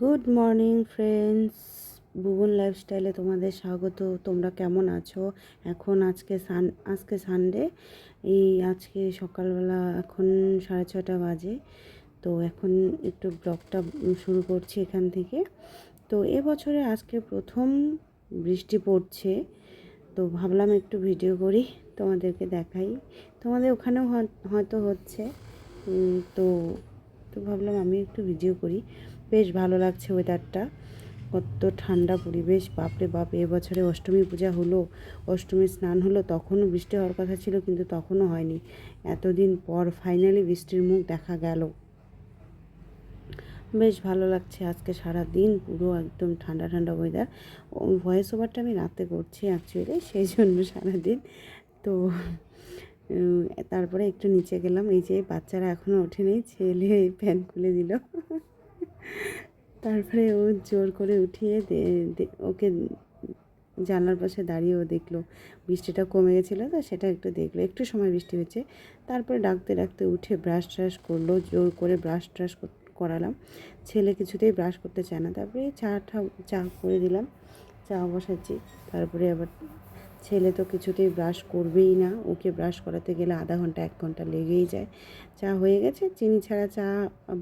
Good morning friends ভুবন লাইফস্টাইলে তোমাদের স্বাগত। তোমরা কেমন আছো? এখন আজকে সান আজকে সানডে এই আজকে সকালবেলা এখন সাড়ে ছটা বাজে। তো এখন একটু ব্লগটা শুরু করছি এখান থেকে। তো এবছরে আজকে প্রথম বৃষ্টি পড়ছে। তো ভাবলাম একটু ভিডিও করি, তোমাদেরকে দেখাই। তোমাদের ওখানেও হয়তো হচ্ছে। তো তো ভাবলাম আমি একটু ভিডিও করি। বেশ ভালো লাগছে ওয়েদারটা কত ঠান্ডা পরিবেশ, বাপরে বাপ এবছরে অষ্টমী পূজা হলো অষ্টমী স্নান হলো, তখনও বৃষ্টি হওয়ার কথা ছিল, কিন্তু তখনও হয়নি। এতদিন পর ফাইনালি বৃষ্টির মুখ দেখা গেল। বেশ ভালো লাগছে আজকে সারা দিন পুরো একদম ঠান্ডা ঠান্ডা ওয়েদার ভয়েস ওভারটা আমি রাতে করছি অ্যাকচুয়ালি সেই জন্য সারাদিন। তো তারপরে একটু নিচে গেলাম। এই যে বাচ্চারা এখনও ওঠেনি, ছেলে ফ্যান খুলে দিল। তারপরে ও জোর করে উঠিয়ে ওকে জানলার পাশে দাঁড়িয়ে ও দেখল। বৃষ্টিটা কমে গেছিল তো, সেটা একটু দেখল। একটু সময় বৃষ্টি হচ্ছে। তারপরে ডাকতে ডাকতে উঠে ব্রাশ ট্রাশ করল, জোর করে ব্রাশ ট্রাশ করালাম। ছেলে কিছুতেই ব্রাশ করতে চায় না। তারপরে চাটা চা করে দিলাম। চা বসাচ্ছি। তারপরে আবার ছেলে তো কিছুতেই ব্রাশ করবেই না। ওকে ব্রাশ করাতে গেলে আধা ঘণ্টা, এক ঘণ্টা লেগেই যায়। চা হয়ে গেছে, চিনি ছাড়া চা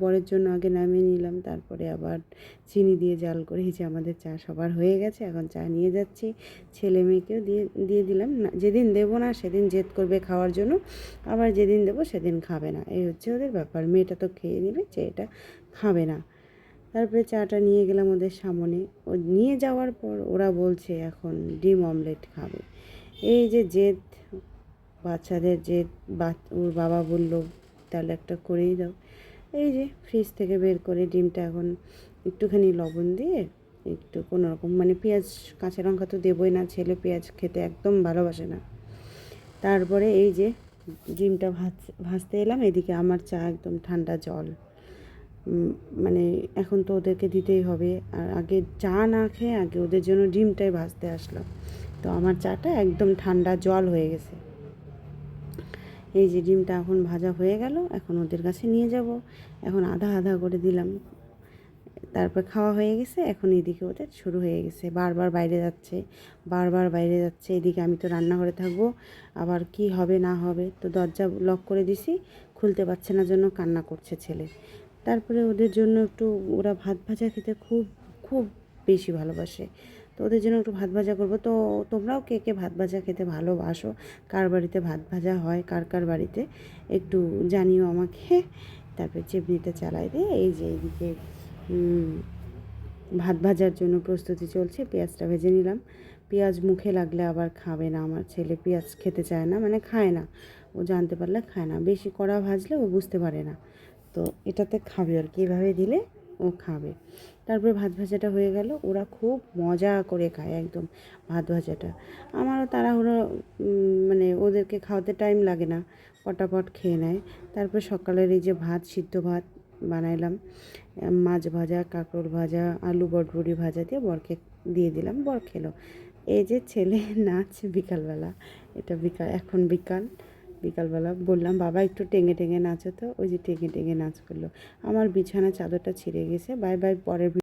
বরের জন্য আগে নামিয়ে নিলাম, তারপরে আবার চিনি দিয়ে জাল করে যে আমাদের চা সবার হয়ে গেছে, এখন চা নিয়ে যাচ্ছি। ছেলে মেয়েকেও দিয়ে দিয়ে দিলাম। না, যেদিন দেবো না, সেদিন জেদ করবে খাওয়ার জন্য, আবার যেদিন দেবো সেদিন খাবে না। এই হচ্ছে ওদের ব্যাপার। মেয়েটা তো খেয়ে নেবে, যে এটা খাবে না। তারপরে চাটা নিয়ে গেলাম ওদের সামনে। ও নিয়ে যাওয়ার পর ওরা বলছে, এখন ডিম অমলেট খাবে। এই যে জেদ, বাচ্চাদের জেদ বা ওর বাবা বলল, তাহলে একটা করেই দাও। এই যে ফ্রিজ থেকে বের করে ডিমটা এখন একটুখানি লবণ দিয়ে একটু কোনো রকম মানে পেঁয়াজ, কাঁচা লঙ্কা তো দেবই না, ছেলে পেঁয়াজ খেতে একদম ভালোবাসে না। তারপরে এই যে ডিমটা ভাজ, ভাজতে এলাম, এদিকে আমার চা একদম ঠান্ডা জল। মানে এখন তো ওদেরকে দিতেই হবে। আর আগে চা না খেয়ে আগে ওদের জন্য ডিমটাই ভাজতে আসলাম। তো আমার চাটা একদম ঠান্ডা জল হয়ে গেছে। এই যে ডিমটা এখন ভাজা হয়ে গেল, এখন ওদের কাছে নিয়ে যাব। এখন আধা আধা করে দিলাম। তারপর খাওয়া হয়ে গেছে, এখন এদিকে ওদের শুরু হয়ে গেছে। বারবার বাইরে যাচ্ছে, বারবার বাইরে যাচ্ছে। এদিকে আমি তো রান্নাঘরে থাকব, আবার কি হবে না হবে তো দরজা লক করে দিছি। খুলতে পারছে না জন্য কান্না করছে ছেলে। তারপরে ওদের জন্য একটু ওরা ভাত ভাজা খেতে খুব খুব বেশি ভালোবাসে। তো ওদের জন্য একটু ভাত ভাজা করব। তো তোমরাও কে কে ভাত ভাজা খেতে ভালোবাসো? কার বাড়িতে ভাত ভাজা হয়? কার কার বাড়িতে? একটু জানিও আমাকে। তারপরে চেপনিটা চালাই দিয়ে এই যে এইদিকে ভাত ভাজার জন্য প্রস্তুতি চলছে। পেঁয়াজটা ভেজে নিলাম। পেঁয়াজ মুখে লাগলে আবার খাবে না আমার ছেলে। পেঁয়াজ খেতে চায় না মানে খায় না। ও জানতে পারলে খায় না। বেশি কড়া ভাজলে ও বুঝতে পারে না। তো এটাতে খাবে আর কি। এভাবে দিলে ও খাবে। তারপরে ভাত ভাজাটা হয়ে গেল। ওরা খুব মজা করে খায় একদম ভাত ভাজাটা। আমারও তাড়াহুড়ো মানে ওদেরকে খাওয়াতে টাইম লাগে না। পটাপট খেয়ে নেয়। তারপর সকালের এই যে ভাত, সিদ্ধ ভাত বানাইলাম মাছ ভাজা কাঁকড় ভাজা, আলু বটবড়ি ভাজা দিয়ে বরকে দিয়ে দিলাম। বর খেলো। এই যে ছেলে নাচ বিকালবেলা। এটা বিকাল, এখন বিকাল। বিকালবেলা বললাম, বাবা, একটু টেঙে টেঙে নাচো তো। ওই যে টেঙে টেঙে নাচ করল। আমার বিছানা চাদরটা ছিঁড়ে গেছে। বাই বাই, পরের